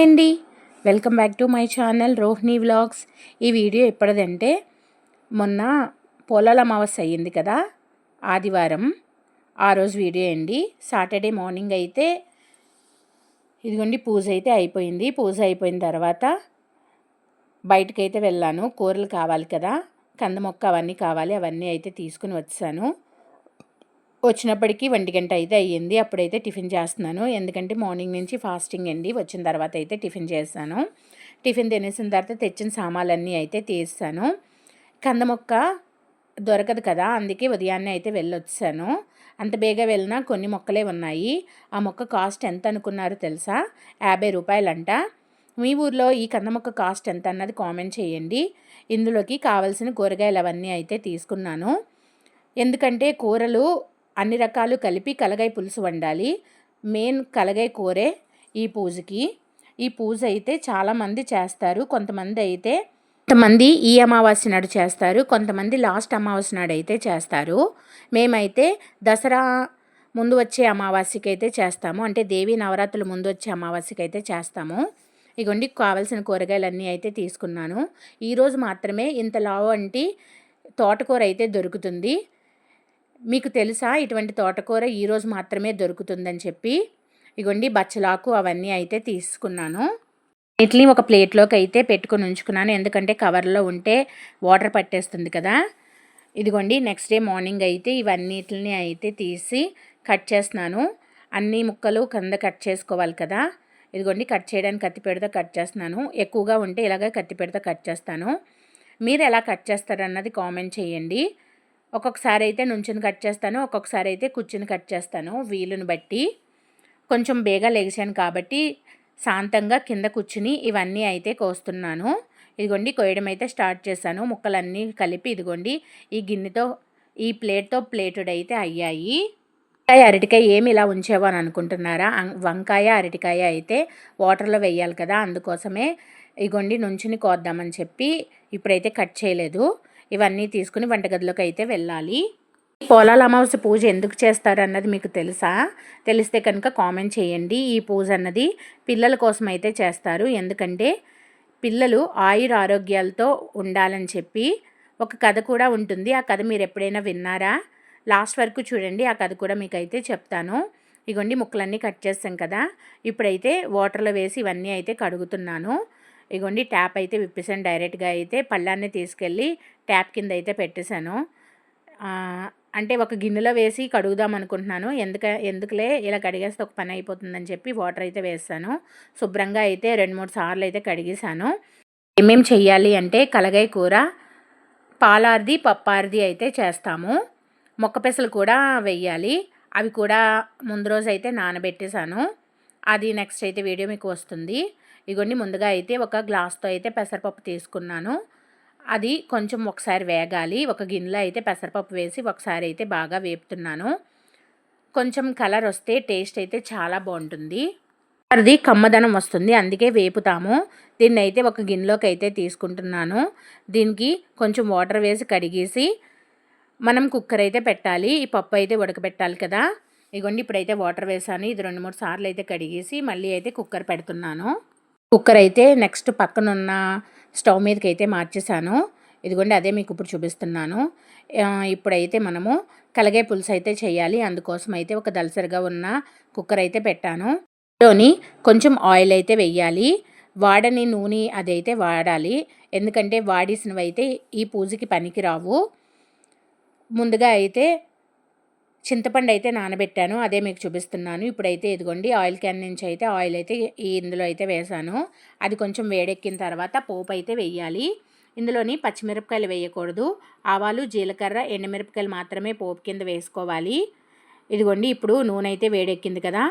Hi అండి. Welcome back to my channel Rohini vlogs ఈ video ఎప్పటిదంటే మొన్న పొలాల అమావాస్య అయ్యింది కదా ఆదివారం. ఆ రోజు వీడియో అండి. సాటర్డే మార్నింగ్ అయితే ఇదిగోండి పూజ అయితే అయిపోయింది. పూజ అయిపోయిన తర్వాత బయటకైతే వెళ్ళాను. కూరలు కావాలి కదా కంద మొక్క అవన్నీ కావాలి అవన్నీ అయితే తీసుకుని వచ్చాను. వచ్చినప్పటికీ ఒంటి గంట అయితే అయ్యింది. అప్పుడైతే టిఫిన్ చేస్తున్నాను. ఎందుకంటే మార్నింగ్ నుంచి ఫాస్టింగ్ అండి. వచ్చిన తర్వాత అయితే టిఫిన్ చేస్తాను. టిఫిన్ తినేసిన తర్వాత తెచ్చిన సామాన్లన్నీ అయితే తీస్తాను. కంద మొక్క దొరకదు కదా అందుకే ఉదయాన్నే అయితే వెళ్ళొచ్చాను. అంత బేగా వెళ్ళినా కొన్ని మొక్కలే ఉన్నాయి. ఆ మొక్క కాస్ట్ ఎంత అనుకున్నారు తెలుసా? యాభై రూపాయలంట. మీ ఊర్లో ఈ కంద మొక్క కాస్ట్ ఎంత అన్నది కామెంట్ చేయండి. ఇందులోకి కావలసిన కూరగాయలు అవన్నీ అయితే తీసుకున్నాను. ఎందుకంటే కూరలు అన్ని రకాలు కలిపి కలగాయ పులుసు వండాలి. మెయిన్ కలగాయ కూరే ఈ పూజకి. ఈ పూజ అయితే చాలామంది చేస్తారు. కొంతమంది అయితే కొంతమంది ఈ అమావాస్య నాడు చేస్తారు. కొంతమంది లాస్ట్ అమావాస్య నాడు అయితే చేస్తారు. మేమైతే దసరా ముందు వచ్చే అమావాస్యకి అయితే చేస్తాము. అంటే దేవి నవరాత్రులు ముందు వచ్చే అమావాస్యకి అయితే చేస్తాము. ఇగోండి కావలసిన కూరగాయలన్నీ అయితే తీసుకున్నాను. ఈరోజు మాత్రమే ఇంత లావు అంటే తోటకూర అయితే దొరుకుతుంది. మీకు తెలుసా? ఇటువంటి తోటకూర ఈరోజు మాత్రమే దొరుకుతుందని చెప్పి. ఇగోండి బచ్చలాకు అవన్నీ అయితే తీసుకున్నాను. వీటిని ఒక ప్లేట్లోకి అయితే పెట్టుకుని ఉంచుకున్నాను. ఎందుకంటే కవర్లో ఉంటే వాటర్ పట్టేస్తుంది కదా. ఇదిగోండి నెక్స్ట్ డే మార్నింగ్ అయితే ఇవన్నిటిని అయితే తీసి కట్ చేస్తున్నాను. అన్ని ముక్కలు కింద కట్ చేసుకోవాలి కదా. ఇదిగోండి కట్ చేయడానికి కత్తి పెడితే కట్ చేస్తున్నాను. ఎక్కువగా ఉంటే ఇలాగ కత్తి పెడితే కట్ చేస్తాను. మీరు ఎలా కట్ చేస్తారన్నది కామెంట్ చేయండి. ఒక్కొక్కసారి అయితే నుంచుని కట్ చేస్తాను ఒక్కొక్కసారి అయితే కూర్చుని కట్ చేస్తాను వీలుని బట్టి. కొంచెం బేగా లెగిసాను కాబట్టి శాంతంగా కింద కూర్చుని ఇవన్నీ అయితే కోస్తున్నాను. ఇదిగోండి కోయడం అయితే స్టార్ట్ చేశాను. ముక్కలన్నీ కలిపి ఇదిగోండి ఈ గిన్నెతో ఈ ప్లేట్తో ప్లేటెడ్ అయితే అయ్యాయి. వంకాయ అరటికాయ ఏమి ఇలా ఉంచేవో అని అనుకుంటున్నారా? వంకాయ అరటికాయ అయితే వాటర్లో వేయాలి కదా అందుకోసమే ఇగోండి నుంచుని కోద్దామని చెప్పి ఇప్పుడైతే కట్ చేయలేదు. ఇవన్నీ తీసుకుని వంటగదిలోకి అయితే వెళ్ళాలి. పోలాల అమావాస్య పూజ ఎందుకు చేస్తారు అన్నది మీకు తెలుసా? తెలిస్తే కనుక కామెంట్ చేయండి. ఈ పూజ అన్నది పిల్లల కోసం అయితే చేస్తారు. ఎందుకంటే పిల్లలు ఆయుర ఆరోగ్యాలతో ఉండాలని చెప్పి ఒక కథ కూడా ఉంటుంది. ఆ కథ మీరు ఎప్పుడైనా విన్నారా? లాస్ట్ వరకు చూడండి. ఆ కథ కూడా మీకు అయితే చెప్తాను. ఇగోండి ముక్కలన్నీ కట్ చేస్తాం కదా. ఇప్పుడైతే వాటర్లో వేసి ఇవన్నీ అయితే కడుగుతున్నాను. ఇగోండి ట్యాప్ అయితే విప్పేసాను డైరెక్ట్గా అయితే పళ్ళాన్ని తీసుకెళ్ళి ట్యాప్ కింద అయితే పెట్టేశాను. అంటే ఒక గిన్నెలో వేసి కడుగుదాం అనుకుంటున్నాను. ఎందుక ఎందుకులే ఇలా కడిగేస్తే ఒక పని అయిపోతుందని చెప్పి వాటర్ అయితే వేస్తాను. శుభ్రంగా అయితే రెండు మూడు సార్లు అయితే కడిగేశాను. ఏమేమి చెయ్యాలి అంటే కలగాయ కూర పాలార్ది పప్పార్ది అయితే చేస్తాము. మొక్క పెసలు కూడా వెయ్యాలి. అవి కూడా ముందు రోజు అయితే నానబెట్టేశాను. అది నెక్స్ట్ అయితే వీడియో మీకు వస్తుంది. ఇగోండి ముందుగా అయితే ఒక గ్లాస్తో అయితే పెసరపప్పు తీసుకున్నాను. అది కొంచెం ఒకసారి వేగాలి. ఒక గిన్నెలో అయితే పెసరపప్పు వేసి ఒకసారి అయితే బాగా వేపుతున్నాను. కొంచెం కలర్ వస్తే టేస్ట్ అయితే చాలా బాగుంటుంది. అది కమ్మదనం వస్తుంది అందుకే వేపుతాము. దీన్ని అయితే ఒక గిన్నెలోకి అయితే తీసుకుంటున్నాను. దీనికి కొంచెం వాటర్ వేసి కడిగేసి మనం కుక్కర్ అయితే పెట్టాలి. ఈ పప్పు అయితే ఉడకబెట్టాలి కదా. ఇగోండి ఇప్పుడైతే వాటర్ వేసాను. ఇది రెండు మూడు సార్లు అయితే కడిగేసి మళ్ళీ అయితే కుక్కర్ పెడుతున్నాను. కుక్కర్ అయితే నెక్స్ట్ పక్కనున్న స్టవ్ మీదకి అయితే మార్చేసాను ఇదిగోండి అదే మీకు ఇప్పుడు చూపిస్తున్నాను. ఇప్పుడైతే మనము కలగే పులుసు అయితే చేయాలి. అందుకోసం అయితే ఒక దలసరిగా ఉన్న కుక్కర్ అయితే పెట్టాను. లోని కొంచెం ఆయిల్ అయితే వెయ్యాలి. వాడని నూనె అదైతే వాడాలి. ఎందుకంటే వాడేసినవి అయితే ఈ పూజకి పనికి రావు ముందుగా అయితే చింతపండు అయితే నానబెట్టాను అదే మీకు చూపిస్తున్నాను. ఇప్పుడైతే ఇదిగోండి ఆయిల్ క్యాన్ నుంచి అయితే ఆయిల్ అయితే ఇందులో అయితే వేసాను. అది కొంచెం వేడెక్కిన తర్వాత పోపు అయితే వేయాలి. ఇందులోని పచ్చిమిరపకాయలు వేయకూడదు. ఆవాలు జీలకర్ర ఎండుమిరపకాయలు మాత్రమే పోపు కింద వేసుకోవాలి. ఇదిగోండి ఇప్పుడు నూనె అయితే వేడెక్కింది కదా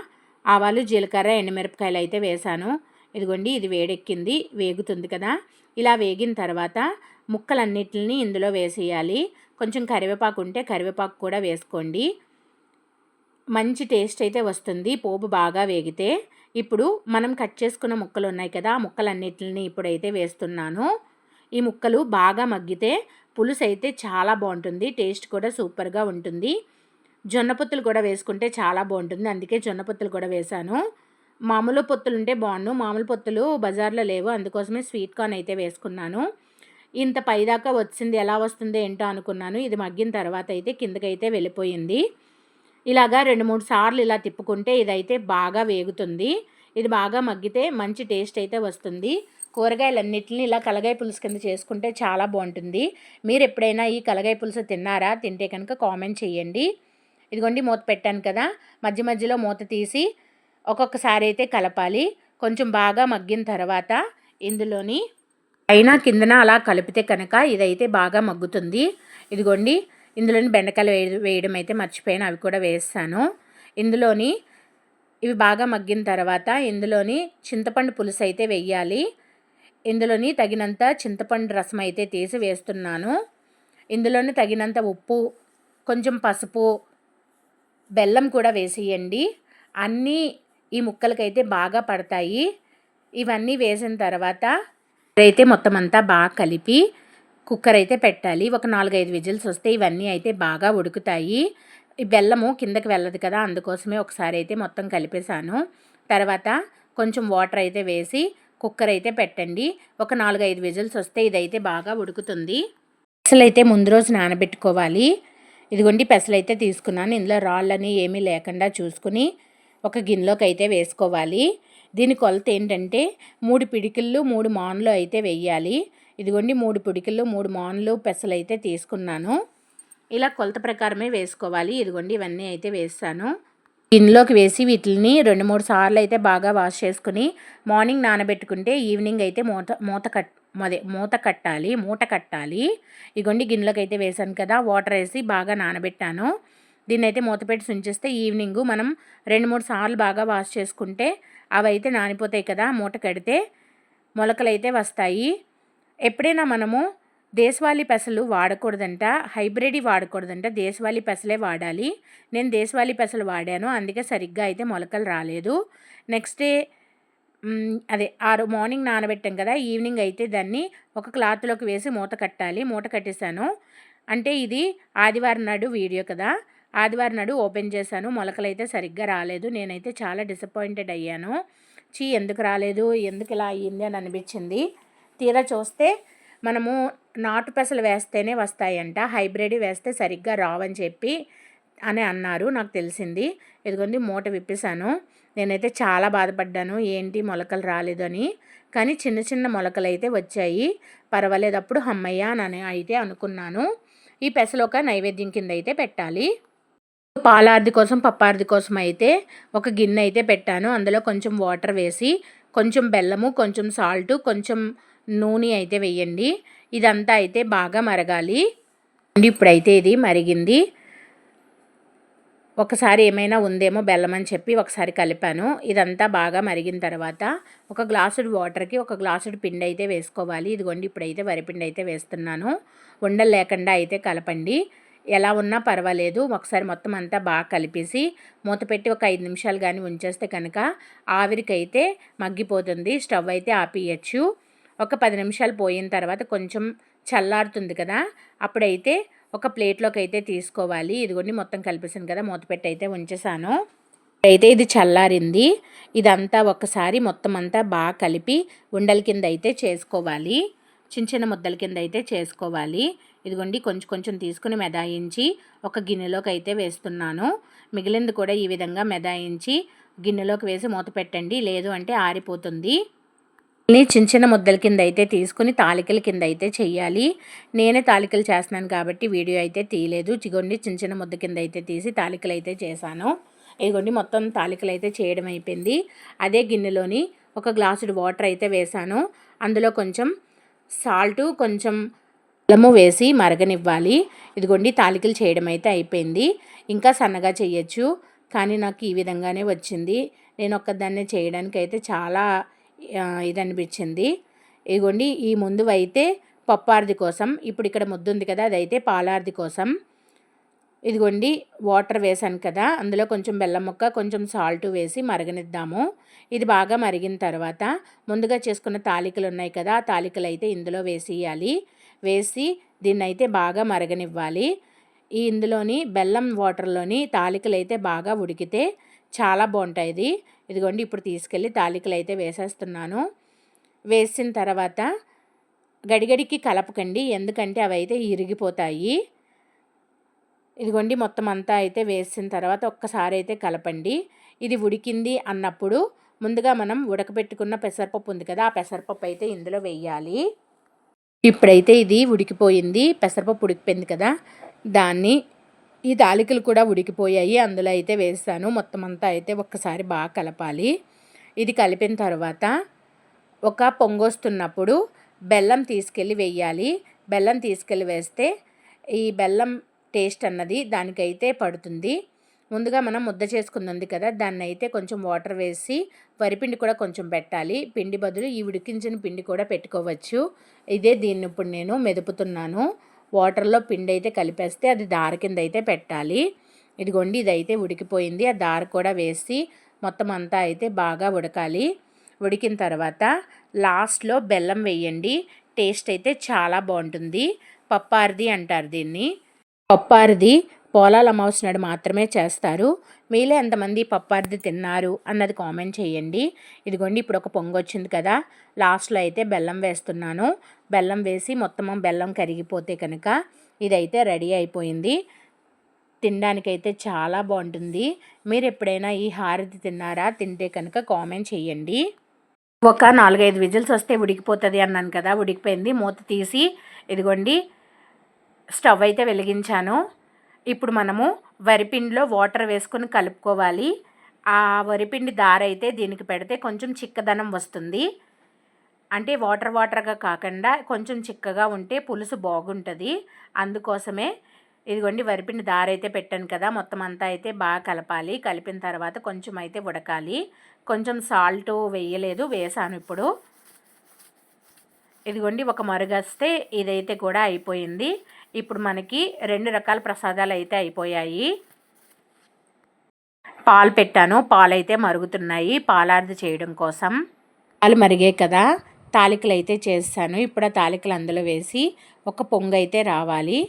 ఆవాలు జీలకర్ర ఎండుమిరపకాయలు అయితే వేసాను. ఇదిగోండి ఇది వేడెక్కింది వేగుతుంది కదా. ఇలా వేగిన తర్వాత ముక్కలన్నిటిని ఇందులో వేసేయాలి. కొంచెం కరివేపాకు ఉంటే కరివేపాకు కూడా వేసుకోండి. మంచి టేస్ట్ అయితే వస్తుంది. పోపు బాగా వేగితే ఇప్పుడు మనం కట్ చేసుకున్న ముక్కలు ఉన్నాయి కదా ఆ ముక్కలన్నిటిని ఇప్పుడైతే వేస్తున్నాను. ఈ ముక్కలు బాగా మగ్గితే పులుసు అయితే చాలా బాగుంటుంది. టేస్ట్ కూడా సూపర్గా ఉంటుంది. జొన్న పొత్తులు కూడా వేసుకుంటే చాలా బాగుంటుంది. అందుకే జొన్న పొత్తులు కూడా వేశాను. మామూలు పొత్తులు ఉంటే బాగుండు. మామూలు పొత్తులు బజార్లో లేవు. అందుకోసమే స్వీట్ కార్న్ అయితే వేసుకున్నాను. ఇంత పైదాకా వచ్చింది ఎలా వస్తుంది ఏంటో అనుకున్నాను. ఇది మగ్గిన తర్వాత అయితే కిందకైతే వెళ్ళిపోయింది. ఇలాగా రెండు మూడు సార్లు ఇలా తిప్పుకుంటే ఇదైతే బాగా వేగుతుంది. ఇది బాగా మగ్గితే మంచి టేస్ట్ అయితే వస్తుంది. కూరగాయలన్నిటిని ఇలా కలగాయ పులుసు కింద చేసుకుంటే చాలా బాగుంటుంది. మీరు ఎప్పుడైనా ఈ కలగాయ పులుసు తిన్నారా? తింటే కనుక కామెంట్ చేయండి. ఇదిగోండి మూత పెట్టాను కదా. మధ్య మధ్యలో మూత తీసి ఒక్కొక్కసారి అయితే కలపాలి. కొంచెం బాగా మగ్గిన తర్వాత ఇందులోని అయినా కిందన అలా కలిపితే కనుక ఇదైతే బాగా మగ్గుతుంది. ఇదిగోండి ఇందులోని బెండకాయలు వేయడం అయితే మర్చిపోయాను అవి కూడా వేస్తాను. ఇందులోని ఇవి బాగా మగ్గిన తర్వాత ఇందులోని చింతపండు పులుసు అయితే వేయాలి. ఇందులోని తగినంత చింతపండు రసం అయితే తీసి వేస్తున్నాను. ఇందులోని తగినంత ఉప్పు కొంచెం పసుపు బెల్లం కూడా వేసేయండి. అన్నీ ఈ ముక్కలకైతే బాగా పడతాయి. ఇవన్నీ వేసిన తర్వాత అయితే మొత్తం అంతా బాగా కలిపి కుక్కర్ అయితే పెట్టాలి. ఒక నాలుగైదు విజిల్స్ వస్తే ఇవన్నీ అయితే బాగా ఉడుకుతాయి. ఈ బెల్లము కిందకి వెళ్ళదు కదా అందుకోసమే ఒకసారి అయితే మొత్తం కలిపేశాను. తర్వాత కొంచెం వాటర్ అయితే వేసి కుక్కర్ అయితే పెట్టండి. ఒక నాలుగైదు విజిల్స్ వస్తే ఇదైతే బాగా ఉడుకుతుంది. పెసలైతే ముందు రోజు నానబెట్టుకోవాలి. ఇదిగోండి పెసలైతే తీసుకున్నాను. ఇందులో రాళ్ళని ఏమీ లేకుండా చూసుకుని ఒక గిన్నెలోకి అయితే వేసుకోవాలి. దీని కొలత ఏంటంటే మూడు పిడికిళ్ళు మూడు మాన్లు అయితే వెయ్యాలి. ఇదిగోండి మూడు పిడికిళ్ళు మూడు మాన్లు పెసలు అయితే తీసుకున్నాను. ఇలా కొలత ప్రకారమే వేసుకోవాలి. ఇదిగోండి ఇవన్నీ అయితే వేస్తాను గిన్నెలోకి వేసి వీటిని రెండు మూడు సార్లు అయితే బాగా వాష్ చేసుకుని మార్నింగ్ నానబెట్టుకుంటే ఈవినింగ్ అయితే మూత మూత కట్ అదే మూత కట్టాలి మూట కట్టాలి. ఇగోండి గిన్నెలోకి అయితే వేసాను కదా వాటర్ వేసి బాగా నానబెట్టాను. దీన్ని అయితే మూత పెట్టి ఉంచేస్తే ఈవినింగ్ మనం రెండు మూడు సార్లు బాగా వాష్ చేసుకుంటే అవైతే నానిపోతాయి కదా మూట కడితే మొలకలు అయితే వస్తాయి. ఎప్పుడైనా మనము దేశవాళీ పెసలు వాడకూడదంట హైబ్రిడ్ వాడకూడదంట దేశవాళీ పెసలే వాడాలి. నేను దేశవాళీ పెసలు వాడాను అందుకే సరిగ్గా అయితే మొలకలు రాలేదు. నెక్స్ట్ డే అదే ఆరు మార్నింగ్ నానబెట్టాం కదా ఈవినింగ్ అయితే దాన్ని ఒక క్లాత్లోకి వేసి మూత కట్టాలి. మూట కట్టేశాను. అంటే ఇది ఆదివారం నాడు వీడియో కదా. ఆదివారం నాడు ఓపెన్ చేశాను. మొలకలు అయితే సరిగ్గా రాలేదు. నేనైతే చాలా డిసప్పాయింటెడ్ అయ్యాను. చీ ఎందుకు రాలేదు? ఎందుకు ఇలా అయ్యింది అని అనిపించింది. తీరా చూస్తే మనము నాటు పెసలు వేస్తేనే వస్తాయంట. హైబ్రిడ్ వేస్తే సరిగ్గా రావని చెప్పి అని అన్నారు. నాకు తెలిసింది. ఇదిగోండి మూట విప్పేశాను. నేనైతే చాలా బాధపడ్డాను. ఏంటి మొలకలు రాలేదని కానీ చిన్న చిన్న మొలకలు అయితే వచ్చాయి. పర్వాలేదు అప్పుడు హమ్మయ్య అని అయితే అనుకున్నాను. ఈ పెసలు ఒక నైవేద్యం కింద అయితే పెట్టాలి. పాలార్ది కోసం పప్పార్ది కోసం అయితే ఒక గిన్నె అయితే పెట్టాను. అందులో కొంచెం వాటర్ వేసి కొంచెం బెల్లము కొంచెం సాల్ట్ కొంచెం నూనె అయితే వేయండి. ఇదంతా అయితే బాగా మరగాలి. ఇప్పుడైతే ఇది మరిగింది. ఒకసారి ఏమైనా ఉందేమో బెల్లం అని చెప్పి ఒకసారి కలిపాను. ఇదంతా బాగా మరిగిన తర్వాత ఒక గ్లాసుడు వాటర్కి ఒక గ్లాసుడు పిండి అయితే వేసుకోవాలి. ఇదిగోండి ఇప్పుడైతే వరిపిండి అయితే వేస్తున్నాను. ఉండలు లేకుండా అయితే కలపండి. ఎలా ఉన్నా పర్వాలేదు. ఒకసారి మొత్తం అంతా బాగా కలిపేసి మూత పెట్టి ఒక ఐదు నిమిషాలు కానీ ఉంచేస్తే కనుక ఆవిరికైతే మగ్గిపోతుంది. స్టవ్ అయితే ఆపేయచ్చు. ఒక పది నిమిషాలు పోయిన తర్వాత కొంచెం చల్లారుతుంది కదా అప్పుడైతే ఒక ప్లేట్లోకి అయితే తీసుకోవాలి. ఇదిగోండి మొత్తం కలిపేసాను కదా మూతపెట్టి అయితే ఉంచేసాను అయితే ఇది చల్లారింది. ఇదంతా ఒకసారి మొత్తం అంతా బాగా కలిపి ఉండల కింద అయితే చేసుకోవాలి. చిన్న చిన్న ముద్దల కింద అయితే చేసుకోవాలి. ఇదిగోండి కొంచెం కొంచెం తీసుకుని మెదాయించి ఒక గిన్నెలోకి అయితే వేస్తున్నాను. మిగిలింది కూడా ఈ విధంగా మెదాయించి గిన్నెలోకి వేసి మూత పెట్టండి. లేదు అంటే ఆరిపోతుంది. చిన్న చిన్న ముద్దల కింద అయితే తీసుకుని తాలికల కింద అయితే చేయాలి నేనే తాలికలు చేస్తున్నాను కాబట్టి వీడియో అయితే తీయలేదు. చిగొండి చిన్న చిన్న ముద్ద కింద అయితే తీసి తాలికలు అయితే చేశాను. ఇదిగోండి మొత్తం తాలికలు అయితే చేయడం అయిపోయింది. అదే గిన్నెలోని ఒక గ్లాసుడు వాటర్ అయితే వేశాను. అందులో కొంచెం సాల్టు కొంచెం అల్లము వేసి మరగనివ్వాలి. ఇదిగోండి తాలికలు చేయడం అయితే అయిపోయింది. ఇంకా సన్నగా చేయొచ్చు కానీ నాకు ఈ విధంగానే వచ్చింది. నేను ఒక్కదాన్నే చేయడానికి అయితే చాలా ఇది అనిపించింది ఇదిగోండి ఈ ముందు అయితే పప్పార్ది కోసం ఇప్పుడు ఇక్కడ ముద్దు ఉంది కదా అదైతే పాలార్ది కోసం. ఇదిగోండి వాటర్ వేసాను కదా అందులో కొంచెం బెల్లం ముక్క కొంచెం సాల్ట్ వేసి మరగనిద్దాము. ఇది బాగా మరిగిన తర్వాత ముందుగా చేసుకున్న తాలికలు ఉన్నాయి కదా ఆ తాలికలు అయితే ఇందులో వేసేయాలి. వేసి దీన్ని అయితే బాగా మరగనివ్వాలి. ఈ ఇందులోని బెల్లం వాటర్లోని తాలికలు అయితే బాగా ఉడికితే చాలా బాగుంటాయి ఇదిగోండి ఇప్పుడు తీసుకెళ్ళి తాలికలు అయితే వేసేస్తున్నాను. వేసిన తర్వాత గడిగడికి కలపకండి ఎందుకంటే అవి అయితే ఇరిగిపోతాయి. ఇదిగోండి మొత్తం అంతా అయితే వేసిన తర్వాత ఒక్కసారి అయితే కలపండి. ఇది ఉడికింది అన్నప్పుడు ముందుగా మనం ఉడకబెట్టుకున్న పెసరపప్పు ఉంది కదా ఆ పెసరపప్పు అయితే ఇందులో వేయాలి. ఇప్పుడైతే ఇది ఉడికిపోయింది. పెసరపప్పు ఉడికిపోయింది కదా. దాన్ని ఈ తాలికలు కూడా ఉడికిపోయాయి. అందులో అయితే వేస్తాను. మొత్తం అంతా అయితే ఒక్కసారి బాగా కలపాలి. ఇది కలిపిన తర్వాత ఒక పొంగొస్తున్నప్పుడు బెల్లం తీసుకెళ్ళి వేయాలి. బెల్లం తీసుకెళ్ళి వేస్తే ఈ బెల్లం టేస్ట్ అన్నది దానికైతే పడుతుంది. ముందుగా మనం ముద్ద చేసుకుంది కదా దాన్ని అయితే కొంచెం వాటర్ వేసి వరిపిండి కూడా కొంచెం పెట్టాలి. పిండి బదులు ఈ ఉడికించిన పిండి కూడా పెట్టుకోవచ్చు. ఇదే దీన్ని ఇప్పుడు నేను మెదుపుతున్నాను. వాటర్లో పిండి అయితే కలిపేస్తే అది దార కింద అయితే పెట్టాలి. ఇదిగోండి ఇదైతే ఉడికిపోయింది. ఆ దార కూడా వేసి మొత్తం అంతా అయితే బాగా ఉడకాలి. ఉడికిన తర్వాత లాస్ట్లో బెల్లం వేయండి. టేస్ట్ అయితే చాలా బాగుంటుంది. పప్పారిది అంటారు దీన్ని. పప్పారిది పోలాల అమావాస్య నాడు మాత్రమే చేస్తారు. మీలే ఎంతమంది పప్పార్ది తిన్నారు అన్నది కామెంట్ చేయండి. ఇదిగోండి ఇప్పుడు ఒక పొంగు వచ్చింది కదా. లాస్ట్లో అయితే బెల్లం వేస్తున్నాను. బెల్లం వేసి మొత్తం బెల్లం కరిగిపోతే కనుక ఇదైతే రెడీ అయిపోయింది. తినడానికైతే చాలా బాగుంటుంది. మీరు ఎప్పుడైనా ఈ హారతి తిన్నారా? తింటే కనుక కామెంట్ చేయండి. ఒక నాలుగైదు విజిల్స్ వస్తే ఉడికిపోతుంది అన్నాను కదా ఉడికిపోయింది. మూత తీసి ఇదిగోండి స్టవ్ అయితే వెలిగించాను. ఇప్పుడు మనము వరిపిండిలో వాటర్ వేసుకొని కలుపుకోవాలి. ఆ వరిపిండి దారైతే దీనికి పెడితే కొంచెం చిక్కదనం వస్తుంది. అంటే వాటర్ వాటర్గా కాకుండా కొంచెం చిక్కగా ఉంటే పులుసు బాగుంటుంది. అందుకోసమే ఇదిగోండి వరిపిండి దారైతే పెట్టాను కదా మొత్తం అంతా అయితే బాగా కలపాలి. కలిపిన తర్వాత కొంచెం అయితే ఉడకాలి. కొంచెం సాల్ట్ వేయలేదు వేసాను ఇప్పుడు. ఇదిగోండి ఒక మరుగస్తే ఇదైతే కూడా అయిపోయింది. ఇప్పుడు మనకి రెండు రకాల ప్రసాదాలు అయితే అయిపోయాయి. పాలు పెట్టాను. పాలు అయితే మరుగుతున్నాయి. పాలార్ది చేయడం కోసం. పాలు మరిగే కదా. తాలికలు అయితే చేస్తాను. ఇప్పుడు ఆ తాలికలు అందులో వేసి ఒక పొంగు అయితే రావాలి.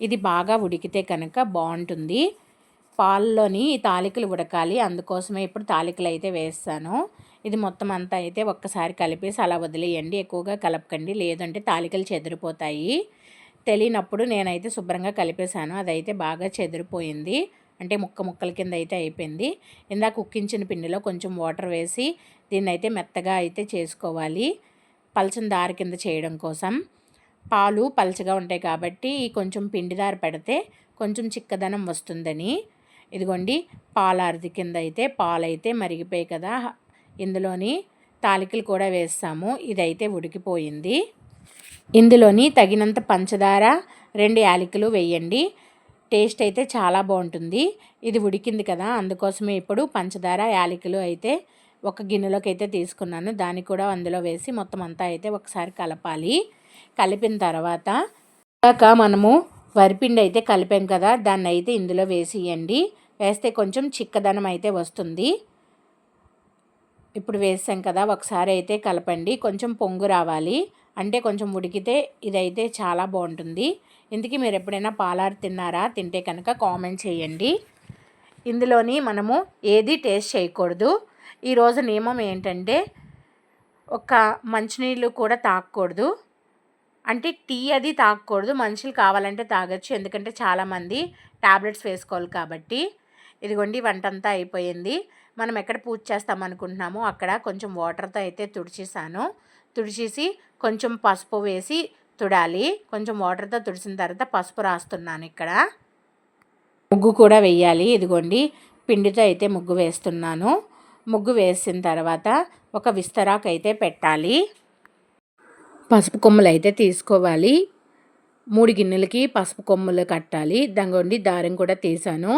ఇది బాగా ఉడికితే కనుక బాగుంటుంది. పాల్లోని తాలికలు ఉడకాలి. అందుకోసమే ఇప్పుడు తాలికలు అయితే వేస్తాను. ఇది మొత్తం అంతా అయితే ఒక్కసారి కలిపేసి అలా వదిలేయండి. ఎక్కువగా కలపకండి. లేదంటే తాలికలు చెదిరిపోతాయి. తెలియనప్పుడు నేనైతే శుభ్రంగా కలిపేశాను. అదైతే బాగా చెదిరిపోయింది. అంటే ముక్క ముక్కల కింద అయితే అయిపోయింది. ఇందాక కుక్కించిన పిండిలో కొంచెం వాటర్ వేసి దీన్ని అయితే మెత్తగా అయితే చేసుకోవాలి. పలచన దారి కింద చేయడం కోసం. పాలు పలచగా ఉంటాయి కాబట్టి కొంచెం పిండిదార పెడితే కొంచెం చిక్కదనం వస్తుందని. ఇదిగోండి పాలారది కింద అయితే పాలైతే మరిగిపోయి కదా. ఇందులోని తాలికలు కూడా వేస్తాము. ఇదైతే ఉడికిపోయింది. ఇందులోని తగినంత పంచదార రెండు యాలకులు వేయండి. టేస్ట్ అయితే చాలా బాగుంటుంది. ఇది ఉడికింది కదా అందుకోసమే ఇప్పుడు పంచదార యాలకులు అయితే ఒక గిన్నెలోకి అయితే తీసుకున్నాను. దాన్ని కూడా అందులో వేసి మొత్తం అంతా అయితే ఒకసారి కలపాలి. కలిపిన తర్వాత ఇందాక మనము వరిపిండి అయితే కలిపాం కదా దాన్ని అయితే ఇందులో వేసియండి. వేస్తే కొంచెం చిక్కదనం అయితే వస్తుంది. ఇప్పుడు వేసాం కదా ఒకసారి అయితే కలపండి. కొంచెం పొంగు రావాలి. అంటే కొంచెం ఉడికితే ఇదైతే చాలా బాగుంటుంది. ఇందుకే మీరు ఎప్పుడైనా పాలారు తిన్నారా? తింటే కనుక కామెంట్ చేయండి. ఇందులోని మనము ఏది టేస్ట్ చేయకూడదు. ఈరోజు నియమం ఏంటంటే ఒక మంచినీళ్ళు కూడా తాగకూడదు. అంటే టీ అది తాగకూడదు. మనుషులు కావాలంటే తాగొచ్చు. ఎందుకంటే చాలామంది ట్యాబ్లెట్స్ వేసుకోవాలి కాబట్టి. ఇదిగోండి వంట అంతా అయిపోయింది. మనం ఎక్కడ పూజ చేస్తాం అనుకుంటున్నామో అక్కడ కొంచెం వాటర్తో అయితే తుడిచేసాను తుడిచేసి కొంచెం పసుపు వేసి తుడాలి. కొంచెం వాటర్తో తుడిసిన తర్వాత పసుపు రాస్తున్నాను ఇక్కడ. ముగ్గు కూడా వెయ్యాలి ఇదిగోండి పిండితో అయితే ముగ్గు వేస్తున్నాను. ముగ్గు వేసిన తర్వాత ఒక విస్తరాకు అయితే పెట్టాలి. పసుపు కొమ్ములు అయితే తీసుకోవాలి. మూడు గిన్నెలకి పసుపు కొమ్ములు కట్టాలి. దానిగోండి దారం కూడా తీసాను.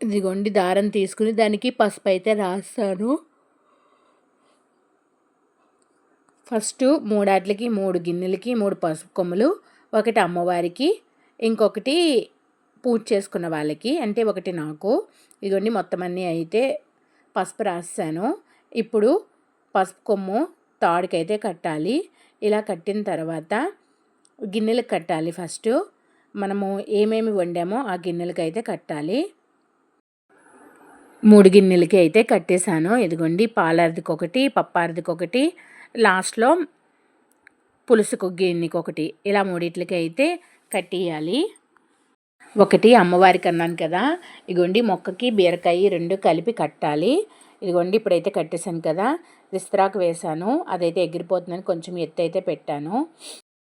ఇదిగోండి దారం తీసుకుని దానికి పసుపు అయితే రాస్తాను. ఫస్ట్ మూడాట్లకి మూడు గిన్నెలకి మూడు పసుపు కొమ్ములు ఒకటి అమ్మవారికి ఇంకొకటి పూజ చేసుకున్న వాళ్ళకి అంటే ఒకటి నాకు. ఇదిగోండి మొత్తం అన్నీ అయితే పసుపు రాసాను ఇప్పుడు పసుపు కొమ్ము తాడుకైతే కట్టాలి. ఇలా కట్టిన తర్వాత గిన్నెలకు కట్టాలి ఫస్ట్. మనము ఏమేమి వండామో ఆ గిన్నెలకైతే కట్టాలి. మూడు గిన్నెలకి అయితే కట్టేశాను. ఇదిగోండి పాలరదికి ఒకటి పప్పార్దికి ఒకటి లాస్ట్లో పులుసుకు గిన్నెకి ఒకటి ఇలా మూడిట్లకి అయితే కట్టేయాలి ఒకటి అమ్మవారికి అన్నాను కదా. ఇదిగోండి మొక్కకి బీరకాయ రెండు కలిపి కట్టాలి. ఇదిగోండి ఇప్పుడైతే కట్టేశాను కదా. విస్తరాకు వేశాను. అదైతే ఎగిరిపోతుందని కొంచెం ఎత్తు అయితే పెట్టాను.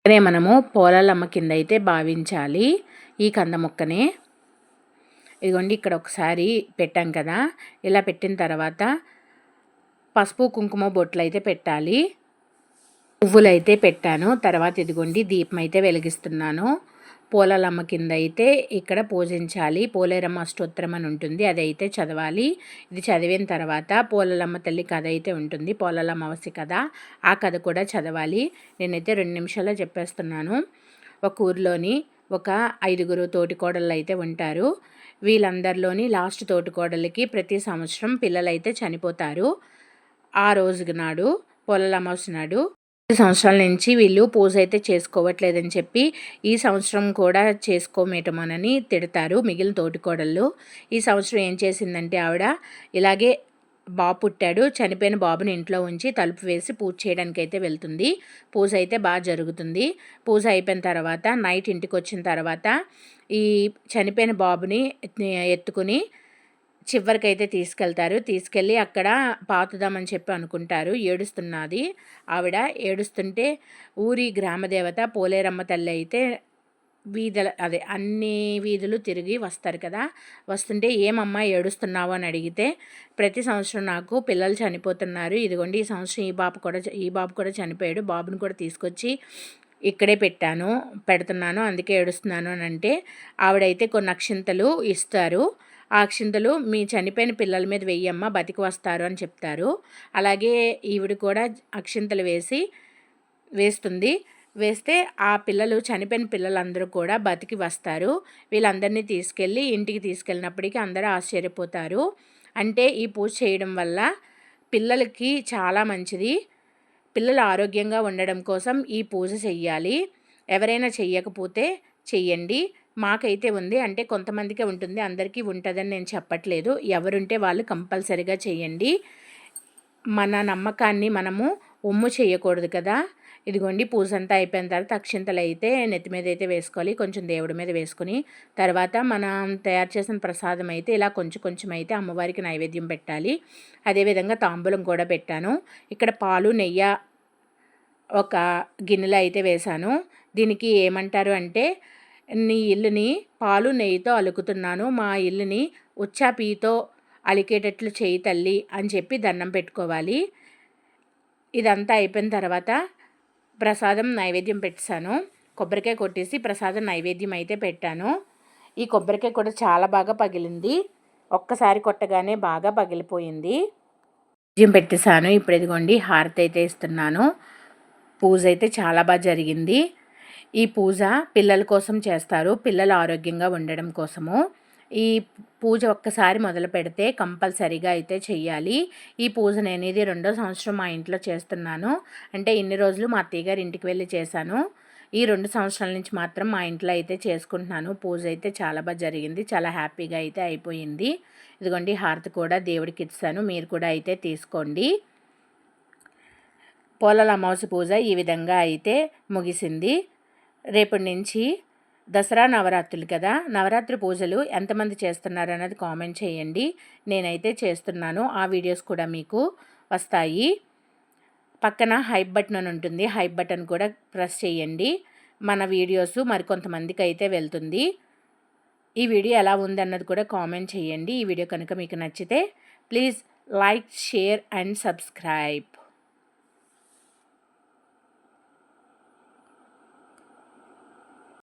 అనే మనము పోలాలమ్మ కింద అయితే భావించాలి ఈ కంద మొక్కనే. ఇదిగోండి ఇక్కడ ఒకసారి పెట్టాం కదా. ఇలా పెట్టిన తర్వాత పసుపు కుంకుమ బొట్లు అయితే పెట్టాలి. పువ్వులు అయితే పెట్టాను. తర్వాత ఇదిగోండి దీపం అయితే వెలిగిస్తున్నాను. పోలాలమ్మ కింద అయితే ఇక్కడ పూజించాలి. పోలేరమ్మ అష్టోత్తరం అని ఉంటుంది అది అయితే చదవాలి. ఇది చదివిన తర్వాత పోలలమ్మ తల్లి కథ అయితే ఉంటుంది పోలలమ్మ అవసి కథ. ఆ కథ కూడా చదవాలి. నేనైతే రెండు నిమిషాల్లో చెప్పేస్తున్నాను. ఒక ఊరిలోని ఒక ఐదుగురు తోటికోడళ్ళు అయితే ఉంటారు. వీళ్ళందరిలోని లాస్ట్ తోటికోడలికి ప్రతి సంవత్సరం పిల్లలైతే చనిపోతారు. ఆ రోజు నాడు పొలాల అమావాస్య నాడు సంవత్సరాల నుంచి వీళ్ళు పూజ అయితే చేసుకోవట్లేదని చెప్పి ఈ సంవత్సరం కూడా చేసుకోమేటమోనని తిడతారు మిగిలిన తోటికోడళ్ళు. ఈ సంవత్సరం ఏం చేసిందంటే ఆవిడ ఇలాగే బాబు పుట్టాడు చనిపోయిన బాబుని ఇంట్లో ఉంచి తలుపు వేసి పూజ చేయడానికి అయితే వెళ్తుంది. పూజ అయితే బాగా జరుగుతుంది. పూజ అయిపోయిన తర్వాత నైట్ ఇంటికి వచ్చిన తర్వాత ఈ చనిపోయిన బాబుని ఎత్తుకుని చివరికి అయితే తీసుకెళ్తారు. తీసుకెళ్ళి అక్కడ పాతుదామని చెప్పి అనుకుంటారు. ఏడుస్తున్నది. ఆవిడ ఏడుస్తుంటే ఊరి గ్రామదేవత పోలేరమ్మ తల్లి అయితే వీధుల అదే అన్ని వీధులు తిరిగి వస్తారు కదా. వస్తుంటే ఏమమ్మా ఏడుస్తున్నావు అని అడిగితే ప్రతి సంవత్సరం నాకు పిల్లలు చనిపోతున్నారు. ఇదిగోండి ఈ సంవత్సరం ఈ బాబు కూడా ఈ బాబు కూడా చనిపోయాడు. బాబుని కూడా తీసుకొచ్చి ఇక్కడే పెట్టాను పెడుతున్నాను అందుకే ఏడుస్తున్నాను అని అంటే ఆవిడైతే కొన్ని అక్షింతలు ఇస్తారు. అక్షింతలు మీ చనిపోయిన పిల్లల మీద వెయ్యమ్మ బతికి వస్తారు అని చెప్తారు. అలాగే ఈవిడ కూడా అక్షింతలు వేసి వేస్తుంది. వేస్తే ఆ పిల్లలు చనిపోయిన పిల్లలందరూ కూడా బతికి వస్తారు. వీళ్ళందరినీ తీసుకెళ్ళి ఇంటికి తీసుకెళ్ళినప్పటికీ అందరూ ఆశ్చర్యపోతారు. అంటే ఈ పూజ చేయడం వల్ల పిల్లలకి చాలా మంచిది. పిల్లలు ఆరోగ్యంగా ఉండడం కోసం ఈ పూజ చెయ్యాలి. ఎవరైనా చెయ్యకపోతే చెయ్యండి. మాకైతే ఉంది. అంటే కొంతమందికే ఉంటుంది. అందరికీ ఉంటుందని నేను చెప్పట్లేదు. ఎవరుంటే వాళ్ళు కంపల్సరిగా చేయండి. మన నమ్మకాన్ని మనము ఉమ్ము చేయకూడదు కదా. ఇదిగోండి పూజ అంతా అయిపోయిన తర్వాత అక్షింతలు అయితే నెత్తి మీద అయితే వేసుకోవాలి. కొంచెం దేవుడి మీద వేసుకొని తర్వాత మనం తయారు చేసిన ప్రసాదం అయితే ఇలా కొంచెం కొంచెం అయితే అమ్మవారికి నైవేద్యం పెట్టాలి. అదేవిధంగా తాంబూలం కూడా పెట్టాను. ఇక్కడ పాలు నెయ్యి ఒక గిన్నెలో అయితే వేశాను. దీనికి ఏమంటారు అంటే నీ ఇల్లుని పాలు నెయ్యితో అలుకుతున్నాను. మా ఇల్లుని ఉచ్చాపీతో అలికేటట్లు చేయి తల్లి అని చెప్పి దండం పెట్టుకోవాలి. ఇదంతా అయిపోయిన తర్వాత ప్రసాదం నైవేద్యం పెట్టాను. కొబ్బరికాయ కొట్టేసి ప్రసాదం నైవేద్యం అయితే పెట్టాను. ఈ కొబ్బరికాయ కూడా చాలా బాగా పగిలింది. ఒక్కసారి కొట్టగానే బాగా పగిలిపోయింది. నైవేద్యం పెట్టేశాను. ఇప్పుడు ఇదిగోండి హారతి అయితే ఇస్తున్నాను. పూజ అయితే చాలా బాగా జరిగింది. ఈ పూజ పిల్లల కోసం చేస్తారు. పిల్లలు ఆరోగ్యంగా ఉండడం కోసము. ఈ పూజ ఒక్కసారి మొదలు పెడితే కంపల్సరీగా అయితే చెయ్యాలి. ఈ పూజ నేను ఇది రెండో సంవత్సరం మా ఇంట్లో చేస్తున్నాను. అంటే ఇన్ని రోజులు మా అత్తయ్య గారి ఇంటికి వెళ్ళి చేశాను. ఈ రెండు సంవత్సరాల నుంచి మాత్రం మా ఇంట్లో అయితే చేసుకుంటున్నాను. పూజ అయితే చాలా బాగా జరిగింది. చాలా హ్యాపీగా అయితే అయిపోయింది. ఇదిగోండి హారతి కూడా దేవుడికి ఇచ్చాను. మీరు కూడా అయితే తీసుకోండి. పోలల అమావాస్య పూజ ఈ విధంగా అయితే ముగిసింది. రేపటి నుంచి దసరా నవరాత్రులు కదా? నవరాత్రి పూజలు ఎంతమంది చేస్తున్నారు అన్నది కామెంట్ చేయండి. నేనైతే చేస్తున్నాను. ఆ వీడియోస్ కూడా మీకు వస్తాయి. పక్కన హైప్ బటన్ అని ఉంటుంది. హైప్ బటన్ కూడా ప్రెస్ చేయండి. మన వీడియోస్ మరికొంతమందికి అయితే వెళ్తుంది. ఈ వీడియో ఎలా ఉంది అన్నది కూడా కామెంట్ చేయండి. ఈ వీడియో కనుక మీకు నచ్చితే please like share and subscribe.